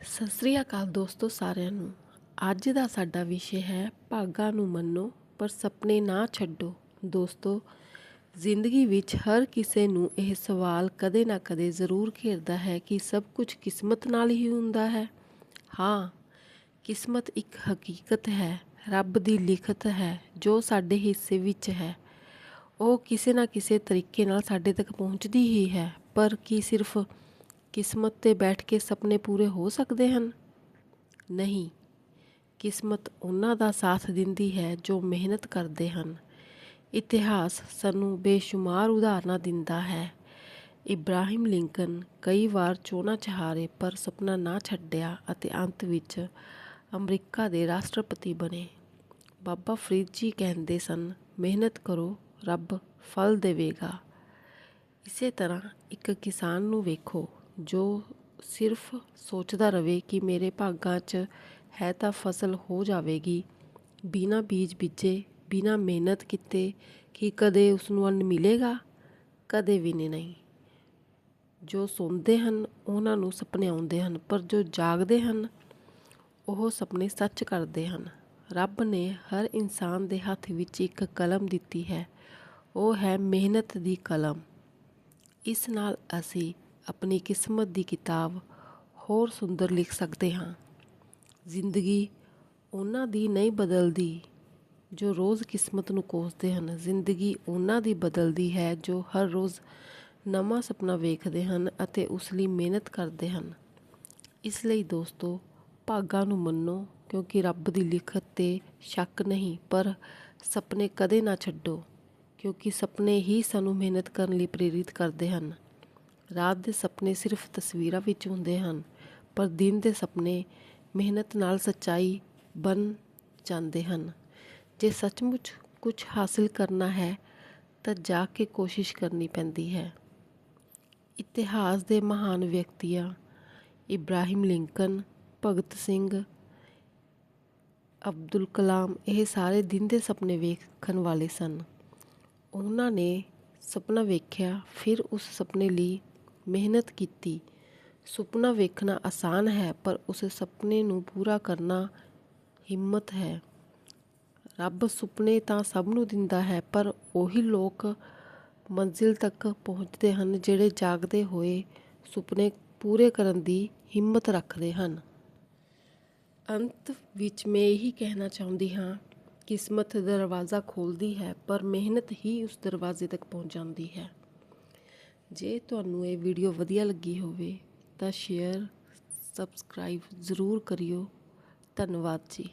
ਸਤਿ ਸ੍ਰੀ ਅਕਾਲ ਦੋਸਤੋ ਸਾਰਿਆਂ ਨੂੰ। ਅੱਜ ਦਾ ਸਾਡਾ ਵਿਸ਼ੇ ਹੈ ਭਾਗਾਂ ਨੂੰ ਮੰਨੋ ਪਰ ਸੁਪਨੇ ਨਾ ਛੱਡੋ। ਦੋਸਤੋ, ਜ਼ਿੰਦਗੀ ਵਿੱਚ ਹਰ ਕਿਸੇ ਨੂੰ ਇਹ ਸਵਾਲ ਕਦੇ ਨਾ ਕਦੇ ਜ਼ਰੂਰ ਘੇਰਦਾ ਹੈ ਕਿ ਸਭ ਕੁਝ ਕਿਸਮਤ ਨਾਲ ਹੀ ਹੁੰਦਾ ਹੈ। ਹਾਂ, ਕਿਸਮਤ ਇੱਕ ਹਕੀਕਤ ਹੈ, ਰੱਬ ਦੀ ਲਿਖਤ ਹੈ ਜੋ ਸਾਡੇ ਹਿੱਸੇ ਵਿੱਚ ਹੈ। ਉਹ ਕਿਸੇ ਨਾ ਕਿਸੇ ਤਰੀਕੇ ਨਾਲ ਸਾਡੇ ਤੱਕ ਪਹੁੰਚਦੀ ਹੀ ਹੈ, ਪਰ ਕੀ ਸਿਰਫ ਕਿਸਮਤ ਤੇ ਬੈਠ ਕੇ ਸੁਪਨੇ ਪੂਰੇ ਹੋ ਸਕਦੇ ਹਨ? ਨਹੀਂ। ਕਿਸਮਤ ਉਹਨਾਂ ਦਾ ਸਾਥ ਦਿੰਦੀ ਹੈ ਜੋ ਮਿਹਨਤ ਕਰਦੇ ਹਨ। ਇਤਿਹਾਸ ਸਾਨੂੰ ਬੇਸ਼ੁਮਾਰ ਉਦਾਹਰਨਾਂ ਦਿੰਦਾ ਹੈ। ਇਬਰਾਹਿਮ ਲਿੰਕਨ ਕਈ ਵਾਰ ਚੋਣਾਂ ਚਹਾਰੇ ਪਰ ਸੁਪਨਾ ਨਾ ਛੱਡਿਆ ਅਤੇ ਅੰਤ ਵਿੱਚ ਅਮਰੀਕਾ ਦੇ ਰਾਸ਼ਟਰਪਤੀ ਬਣੇ। ਬਾਬਾ ਫਰੀਦ ਜੀ ਕਹਿੰਦੇ ਸਨ, ਮਿਹਨਤ ਕਰੋ, ਰੱਬ ਫਲ ਦੇਵੇਗਾ। ਇਸੇ ਤਰ੍ਹਾਂ ਇੱਕ ਕਿਸਾਨ ਨੂੰ ਵੇਖੋ ਜੋ ਸਿਰਫ ਸੋਚਦਾ ਰਹੇ ਕਿ ਮੇਰੇ ਭਾਗਾਂ 'ਚ ਹੈ ਤਾਂ ਫਸਲ ਹੋ ਜਾਵੇਗੀ। ਬਿਨਾਂ ਬੀਜ ਬੀਜੇ, ਬਿਨਾਂ ਮਿਹਨਤ ਕੀਤੇ ਕਿ ਕਦੇ ਉਸ ਨੂੰ ਅੰਨ ਮਿਲੇਗਾ? ਕਦੇ ਵੀ ਨਹੀਂ। ਜੋ ਸੌਂਦੇ ਹਨ, ਉਹਨਾਂ ਨੂੰ ਸੁਪਨੇ ਆਉਂਦੇ ਹਨ, ਪਰ ਜੋ ਜਾਗਦੇ ਹਨ, ਉਹ ਸੁਪਨੇ ਸੱਚ ਕਰਦੇ ਹਨ। ਰੱਬ ਨੇ ਹਰ ਇਨਸਾਨ ਦੇ ਹੱਥ ਵਿੱਚ ਇੱਕ ਕਲਮ ਦਿੱਤੀ ਹੈ। ਉਹ ਹੈ ਮਿਹਨਤ ਦੀ ਕਲਮ। ਇਸ ਨਾਲ ਅਸੀਂ ਆਪਣੀ ਕਿਸਮਤ ਦੀ ਕਿਤਾਬ ਹੋਰ ਸੁੰਦਰ ਲਿਖ ਸਕਦੇ ਹਾਂ। ਜ਼ਿੰਦਗੀ ਉਹਨਾਂ ਦੀ ਨਹੀਂ ਬਦਲਦੀ ਜੋ ਰੋਜ਼ ਕਿਸਮਤ ਨੂੰ ਕੋਸਦੇ ਹਨ। ਜ਼ਿੰਦਗੀ ਉਹਨਾਂ ਦੀ ਬਦਲਦੀ ਹੈ ਜੋ ਹਰ ਰੋਜ਼ ਨਵਾਂ ਸੁਪਨਾ ਵੇਖਦੇ ਹਨ ਅਤੇ ਉਸ ਲਈ ਮਿਹਨਤ ਕਰਦੇ ਹਨ। ਇਸ ਲਈ ਦੋਸਤੋ, ਭਾਗਾਂ ਨੂੰ ਮੰਨੋ ਕਿਉਂਕਿ ਰੱਬ ਦੀ ਲਿਖਤ ਤੇ ਸ਼ੱਕ ਨਹੀਂ, ਪਰ ਸੁਪਨੇ ਕਦੇ ਨਾ ਛੱਡੋ ਕਿਉਂਕਿ ਸੁਪਨੇ ਹੀ ਸਾਨੂੰ ਮਿਹਨਤ ਕਰਨ ਲਈ ਪ੍ਰੇਰਿਤ ਕਰਦੇ ਹਨ। ਰਾਤ ਦੇ ਸੁਪਨੇ ਸਿਰਫ ਤਸਵੀਰਾਂ ਵਿੱਚ ਹੁੰਦੇ ਹਨ, ਪਰ ਦਿਨ ਦੇ ਸੁਪਨੇ ਮਿਹਨਤ ਨਾਲ ਸੱਚਾਈ ਬਣ ਜਾਂਦੇ ਹਨ। ਜੇ ਸੱਚਮੁੱਚ ਕੁਝ ਹਾਸਿਲ ਕਰਨਾ ਹੈ, ਤਾਂ ਜਾ ਕੇ ਕੋਸ਼ਿਸ਼ ਕਰਨੀ ਪੈਂਦੀ ਹੈ। ਇਤਿਹਾਸ ਦੇ ਮਹਾਨ ਵਿਅਕਤੀਆਂ ਇਬਰਾਹਿਮ ਲਿੰਕਨ, ਭਗਤ ਸਿੰਘ, ਅਬਦੁਲ ਕਲਾਮ ਇਹ ਸਾਰੇ ਦਿਨ ਦੇ ਸੁਪਨੇ ਵੇਖਣ ਵਾਲੇ ਸਨ। ਉਹਨਾਂ ਨੇ ਸੁਪਨਾ ਵੇਖਿਆ, ਫਿਰ ਉਸ ਸੁਪਨੇ ਲਈ ਮਿਹਨਤ ਕੀਤੀ। ਸੁਪਨਾ ਵੇਖਣਾ ਆਸਾਨ ਹੈ, ਪਰ ਉਸ ਸੁਪਨੇ ਨੂੰ ਪੂਰਾ ਕਰਨਾ ਹਿੰਮਤ ਹੈ। ਰੱਬ ਸੁਪਨੇ ਤਾਂ ਸਭ ਨੂੰ ਦਿੰਦਾ ਹੈ, ਪਰ ਉਹੀ ਲੋਕ ਮੰਜ਼ਿਲ ਤੱਕ ਪਹੁੰਚਦੇ ਹਨ ਜਿਹੜੇ ਜਾਗਦੇ ਹੋਏ ਸੁਪਨੇ ਪੂਰੇ ਕਰਨ ਦੀ ਹਿੰਮਤ ਰੱਖਦੇ ਹਨ। ਅੰਤ ਵਿੱਚ ਮੈਂ ਇਹੀ ਕਹਿਣਾ ਚਾਹੁੰਦੀ ਹਾਂ, ਕਿਸਮਤ ਦਰਵਾਜ਼ਾ ਖੋਲਦੀ ਹੈ, ਪਰ ਮਿਹਨਤ ਹੀ ਉਸ ਦਰਵਾਜ਼ੇ ਤੱਕ ਪਹੁੰਚਾਉਂਦੀ ਹੈ। ਜੇ ਤੁਹਾਨੂੰ ਇਹ ਵੀਡੀਓ ਵਧੀਆ ਲੱਗੀ ਹੋਵੇ ਤਾਂ ਸ਼ੇਅਰ ਸਬਸਕ੍ਰਾਈਬ ਜ਼ਰੂਰ ਕਰਿਓ। ਧੰਨਵਾਦ ਜੀ।